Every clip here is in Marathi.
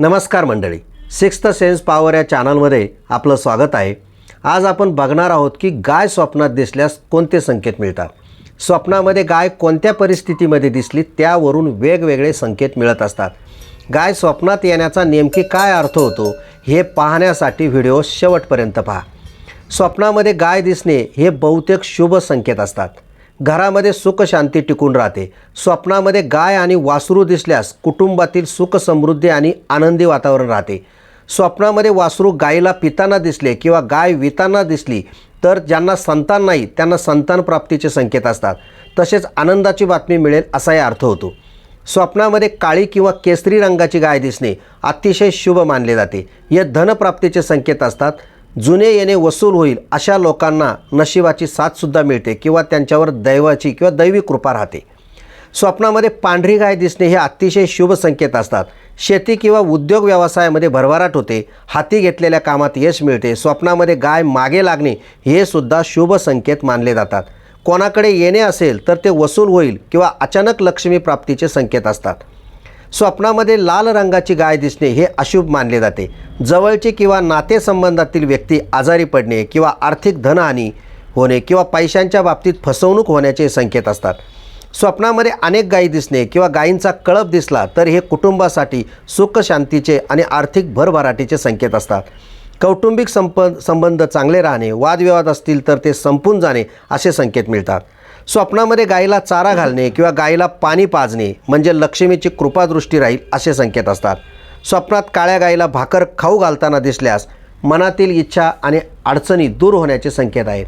नमस्कार मंडळी. सिक्स्थ सेन्स पॉवर या चॅनलमध्ये आपलं स्वागत आहे. आज आपण बघणार आहोत की गाय स्वप्नात दिसल्यास कोणते संकेत मिळतात? स्वप्नामध्ये गाय कोणत्या परिस्थितीमध्ये दिसली त्यावरून वेगवेगळे संकेत मिळत असतात. गाय स्वप्नात येण्याचा नेमकी काय अर्थ होतो हे पाहण्यासाठी व्हिडिओ शेवटपर्यंत पहा. स्वप्नामध्ये गाय दिसणे हे बहुतेक शुभ संकेत असतात. घरामध्ये सुखशांती टिकून राहते. स्वप्नामध्ये गाय आणि वासरू दिसल्यास कुटुंबातील सुख समृद्धी आणि आनंदी वातावरण राहते. स्वप्नामध्ये वासरू गायीला पिताना दिसले किंवा गाय विताना दिसली तर ज्यांना संतान नाही त्यांना संतान प्राप्तीचे संकेत असतात. तसेच आनंदाची बातमी मिळेल असाही अर्थ होतो. स्वप्नामध्ये काळी किंवा केसरी रंगाची गाय दिसणे अतिशय शुभ मानले जाते. हे धनप्राप्तीचे संकेत असतात. जुने येणे वसूल होईल अशा लोकांना नशिबाची साथसुद्धा मिळते किंवा त्यांच्यावर दैवाची किंवा दैवी कृपा राहते. स्वप्नामध्ये पांढरी गाय दिसणे हे अतिशय शुभ संकेत असतात. शेती किंवा उद्योग व्यवसायामध्ये भरभराट होते. हाती घेतलेल्या कामात यश मिळते. स्वप्नामध्ये गाय मागे लागणे हे सुद्धा शुभ संकेत मानले जातात. कोणाकडे येणे असेल तर ते वसूल होईल किंवा अचानक लक्ष्मी प्राप्तीचे संकेत असतात. स्वप्नामध्ये लाल रंगाची गाय दिसणे हे अशुभ मानले जाते. जवळचे किंवा नातेसंबंधातील व्यक्ती आजारी पडणे किंवा आर्थिक धनहानी होणे किंवा पैशांच्या बाबतीत फसवणूक होण्याचे संकेत असतात. स्वप्नामध्ये अनेक गायी दिसणे किंवा गायींचा कळप दिसला तर हे कुटुंबासाठी सुख शांतीचे आणि आर्थिक भरभराटीचे संकेत असतात. कौटुंबिक संप संबंध चांगले राहणे वादविवाद असतील तर ते संपून जाणे असे संकेत मिळतात. स्वप्नामध्ये गायीला चारा घालणे किंवा गायीला पाणी पाजणे म्हणजे लक्ष्मीची कृपादृष्टी राहील असे संकेत असतात. स्वप्नात काळ्या गायीला भाकर खाऊ घालताना दिसल्यास मनातील इच्छा आणि अडचणी दूर होण्याचे संकेत आहेत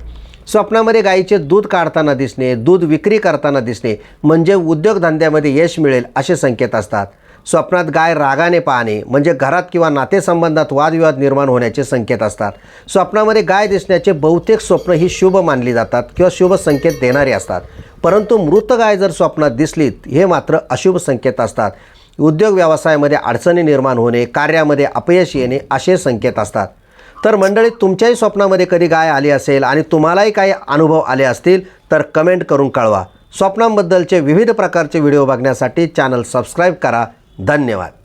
स्वप्नामध्ये गायीचे दूध काढताना दिसणे दूध विक्री करताना दिसणे म्हणजे उद्योगधंद्यामध्ये यश मिळेल असे संकेत असतात. स्वप्नात गाय रागाने पाहणे म्हणजे घरात किंवा नातेसंबंधात वादविवाद निर्माण होण्याचे संकेत असतात. स्वप्नामध्ये गाय दिसण्याचे बहुतेक स्वप्न ही शुभ मानली जातात किंवा शुभ संकेत देणारी असतात. परंतु मृत गाय जर स्वप्नात दिसली हे मात्र अशुभ संकेत असतात. उद्योग व्यवसायामध्ये अडचणी निर्माण होणे कार्यामध्ये अपयश येणे असे संकेत असतात. तर मंडळी तुमच्याही स्वप्नामध्ये कधी गाय आली असेल आणि तुम्हालाही काही अनुभव आले असतील तर कमेंट करून कळवा. स्वप्नांबद्दलचे विविध प्रकारचे व्हिडिओ बघण्यासाठी चॅनल सबस्क्राईब करा. धन्यवाद.